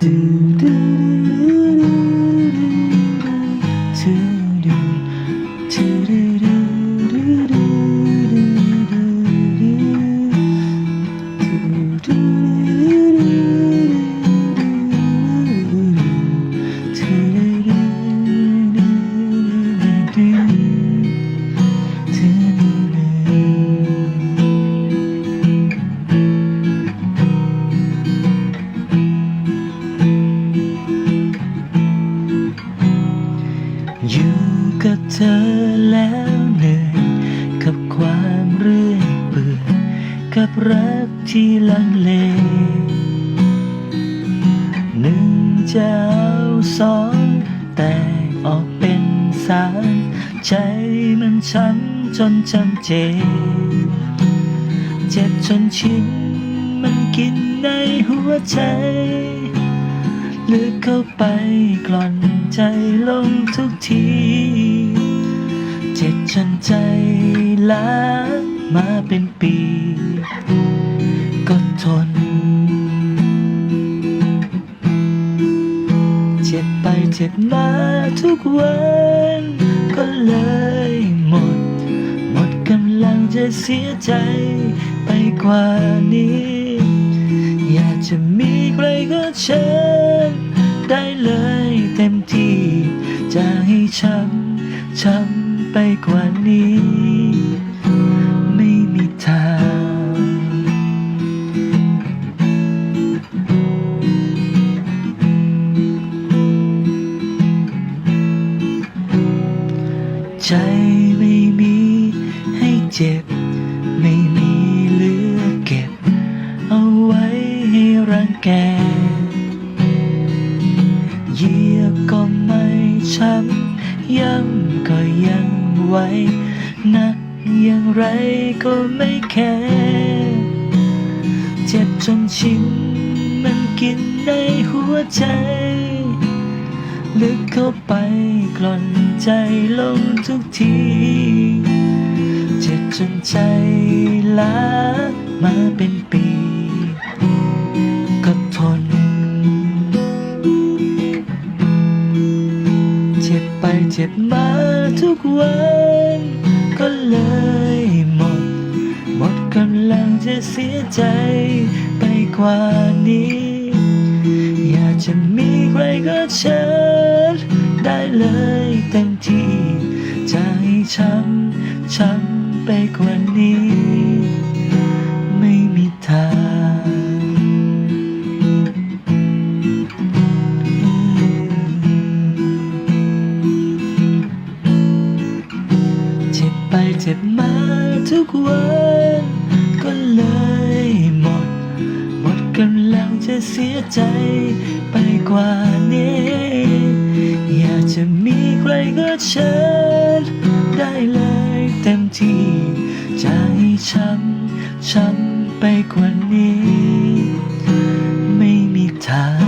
do do อยู่กับเธอแล้วเหนื่อยกับความเรื่อยเปื่อยกับรักที่ลังเล หนึ่งจะเอาสองแต่ออกเป็นสามใจมันช้ำจนจำเจ เจ็บจนชินมันกินในหัวใจ ลึกเข้าไปกล่อนใจลงทุกที เจ็บจนใจล้ามาเป็นปี ก็ทน เจ็บไปเจ็บมาทุกวัน ก็เลยหมด หมดกำลังจะเสียใจไปกว่านี้ อยากจะมีใครก็เชิญ ช้ำช้ำไปกว่านี้ ไม่มีทาง ใจไม่มีให้เจ็บ ไม่มีเหลือเก็บ เอาไว้ให้รังแกเหยียบก็ไม่ช้ำ ย้ำก็ยังไหวหนักอย่างไรก็ไม่แคร์เจ็บจนชินมันกินในหัวใจ ลึกเข้าไปกล่อนใจลงทุกที เจ็บจนใจล้ามาเป็นปี เจ็บมาทุกวัน ก็เลยหมด หมดกำลังจะเสียใจไปกว่านี้ อยากจะมีใครก็เชิญได้เลยเต็มที่จะให้ช้ำช้ำไปกว่านี้ จ็บมาทุกวันก็เลยหมด หมดกำลังจะเสียใจไปกว่านี้ อยากจะมีใครก็เชิญได้เลยเต็มที่จะให้ช้ำช้ำไปกว่านี้ ไม่มีทาง